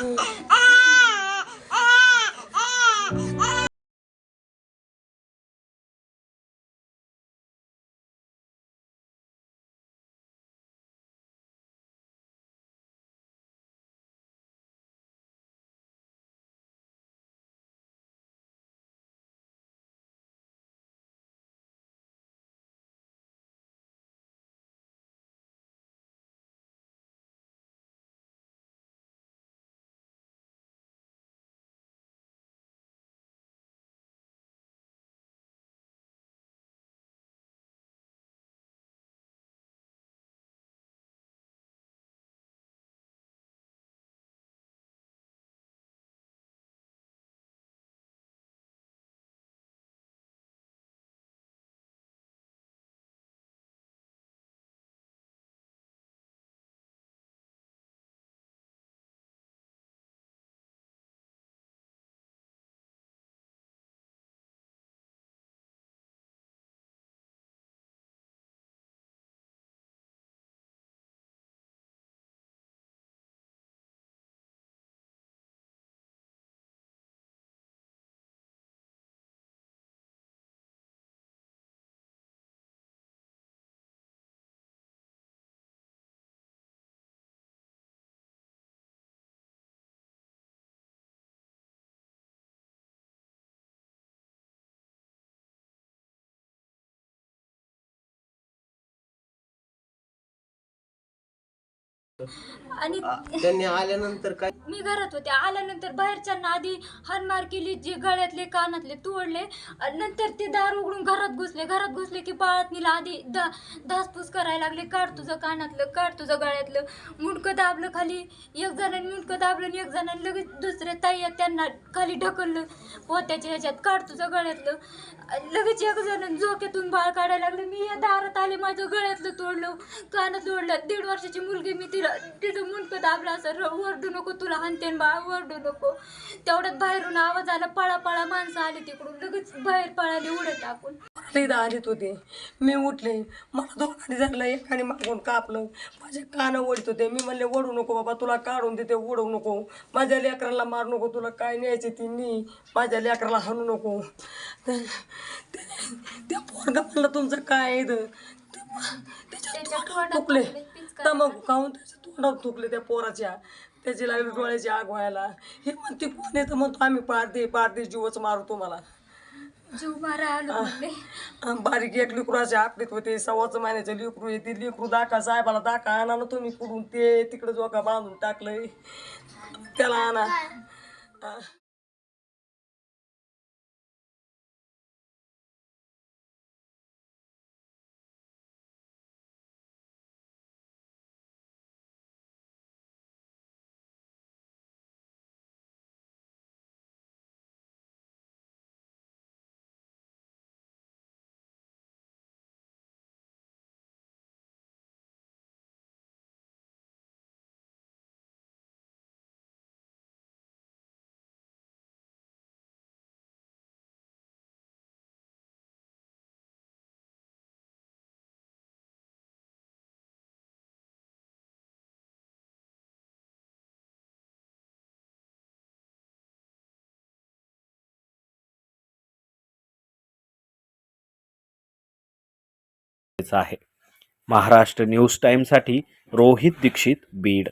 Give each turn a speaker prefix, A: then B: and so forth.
A: oh. आणि
B: त्यांनी आल्यानंतर काय?
A: मी घरात होते. आल्यानंतर बाहेरच्यांना आधी हानमार केली जे गळ्यातले कानातले तोडले. आणि नंतर ते दार उघडून घरात घुसले. घरात घुसले की बाळातनीला आधी दा धासपूस करायला लागले. काढ तुझं कानातलं काढ तुझं गळ्यातलं. मुंडकं दाबलं खाली. एक जणांनी मुंडकं दाबलं आणि एक जणांनी लगेच दुसऱ्या ताई त्यांना खाली ढकललं. पोत्याच्या ह्याच्यात काढ तुझं गळ्यातलं. लगेच एक जण झोक्यातून बाळ काढायला लागलं. मी या दारात आले माझं गळ्यातलं तोडलं कानात तोडलं दीड वर्षाची मुलगी मी तिला तिचं मुंडकं दाबलं असं ओरडू नको तुला हानतेन बाळ ओरडू नको. तेवढ्यात बाहेरून आवाज आला पळा पळा माणसं आली तिकडून लगेच बाहेर पळाली उडत टाकून.
C: इथं आलीत होते. मी उठले मला दोघांनी झालं एकाने मागून कापलं. माझे कान ओढत होते. मी म्हणले ओढू नको बाबा तुला काढून देते ओढू नको. माझ्या लेकराला मार नको तुला काय न्यायचे ती नी माझ्या लेकराला हाणू नको. त्या पोरगा म्हणलं तुमचं काय त्याच्या
A: त्याच्या
C: तोंडावर
A: तोंडात
C: तुकले त्या पोराच्या? त्याची लागली डोळ्याची आग व्हायला. हे म्हणते कोण येतं म्हणतो आम्ही पारदे पारदे जीवच मारू तुम्हाला
A: जीव मारा आलो म्हणले
C: अं, बारीक एक लिकरूच्या आपलीत होते. सव्वाच महिन्याचे लिकरू आहे ती. लिकरू दाखा साहेबाला दाखा आणा ना तुम्ही कुठून ते. तिकडे जोका बांधून टाकलंय. त्याला आणा. अं,
D: आहे. महाराष्ट्र न्यूज टाईमसाठी रोहित दीक्षित बीड.